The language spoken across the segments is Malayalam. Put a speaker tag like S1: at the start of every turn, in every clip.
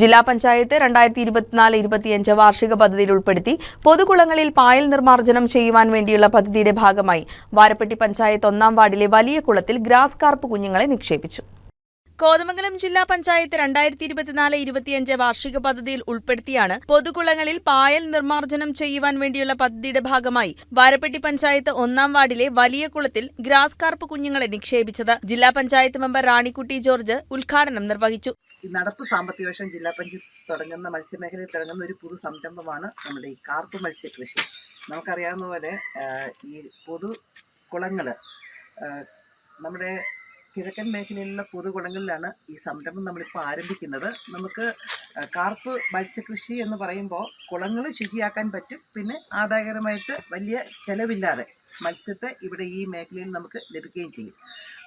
S1: ജില്ലാ പഞ്ചായത്ത് രണ്ടായിരത്തി ഇരുപത്തിനാല് ഇരുപത്തിയഞ്ച് വാർഷിക പദ്ധതിയിൽ ഉൾപ്പെടുത്തി പൊതുകുളങ്ങളിൽ പായൽ നിർമ്മാർജനം ചെയ്യുവാൻ വേണ്ടിയുള്ള പദ്ധതിയുടെ ഭാഗമായി വാരപ്പെട്ടി പഞ്ചായത്ത് ഒന്നാം വാർഡിലെ വലിയ കുളത്തിൽ ഗ്രാസ് കാർപ്പ് കുഞ്ഞുങ്ങളെ നിക്ഷേപിച്ചു. കോതമംഗലം ജില്ലാ പഞ്ചായത്ത് രണ്ടായിരത്തി ഇരുപത്തിനാല് ഇരുപത്തിയഞ്ച് വാർഷിക പദ്ധതിയിൽ ഉൾപ്പെടുത്തിയാണ് പൊതുകുളങ്ങളിൽ പായൽ നിർമ്മാർജനം ചെയ്യുവാൻ വേണ്ടിയുള്ള പദ്ധതിയുടെ ഭാഗമായി വാരപ്പെട്ടി പഞ്ചായത്ത് ഒന്നാം വാർഡിലെ വലിയ കുളത്തിൽ ഗ്രാസ് കാർപ്പ് കുഞ്ഞുങ്ങളെ നിക്ഷേപിച്ചത്. ജില്ലാ പഞ്ചായത്ത് മെമ്പർ റാണിക്കുട്ടി ജോർജ് ഉദ്ഘാടനം നിർവഹിച്ചു.
S2: നടപ്പ് സാമ്പത്തിക വർഷം ജില്ലാ പഞ്ചായത്ത് തുടങ്ങുന്ന മത്സ്യമേഖലയിൽ തുടങ്ങുന്ന ഒരു പുതു സംരംഭമാണ് നമ്മുടെ ഈ കാർപ്പ് മത്സ്യകൃഷി. നമുക്കറിയാവുന്ന പോലെ ഈ പൊതു കുളങ്ങൾ നമ്മുടെ കിഴക്കൻ മേഖലയിലുള്ള പൊതുകുളങ്ങളിലാണ് ഈ സംരംഭം നമ്മളിപ്പോൾ ആരംഭിക്കുന്നത്. നമുക്ക് കാർപ്പ് മത്സ്യകൃഷി എന്ന് പറയുമ്പോൾ കുളങ്ങൾ ശുചിയാക്കാൻ പറ്റും. പിന്നെ ആദായകരമായിട്ട് വലിയ ചിലവില്ലാതെ മത്സ്യത്തെ ഇവിടെ ഈ മേഖലയിൽ നമുക്ക് ലഭിക്കുകയും ചെയ്യും.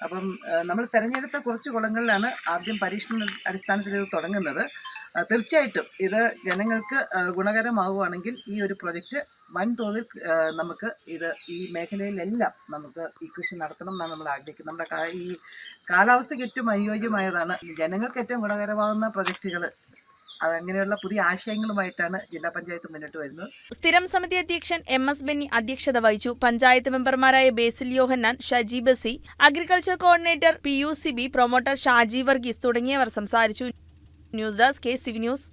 S2: അപ്പം നമ്മൾ തിരഞ്ഞെടുത്ത കുറച്ച് കുളങ്ങളിലാണ് ആദ്യം പരീക്ഷണ അടിസ്ഥാനത്തിൽ ഇത് തുടങ്ങുന്നത്. തീർച്ചയായിട്ടും. ഇത് ജനങ്ങൾക്ക് ഗുണകരമാകുകയാണെങ്കിൽ ഈ ഒരു പ്രൊജക്റ്റ് വൻതോതിൽ നമുക്ക് ഇത് ഈ മേഖലയിലെല്ലാം നമുക്ക് ഈ കൃഷി നടത്തണം എന്നാണ് നമ്മൾ ആഗ്രഹിക്കുന്നത്. നമ്മുടെ ഈ കാലാവസ്ഥയ്ക്ക് ഏറ്റവും അനുയോജ്യമായതാണ് ജനങ്ങൾക്ക് ഏറ്റവും ഗുണകരമാകുന്ന പ്രൊജക്റ്റുകൾ അതങ്ങനെയുള്ള പുതിയ ആശയങ്ങളുമായിട്ടാണ് ജില്ലാ പഞ്ചായത്ത് മുന്നോട്ട് വരുന്നത്.
S1: സ്ഥിരം സമിതി അധ്യക്ഷൻ എം എസ് ബെന്നി അധ്യക്ഷത വഹിച്ചു. പഞ്ചായത്ത് മെമ്പർമാരായ Basil Yohannan Shaji ബസി agriculture coordinator P U C B promoter Shaji Varghese തുടങ്ങിയവർ സംസാരിച്ചു. News desk కేసీవీ news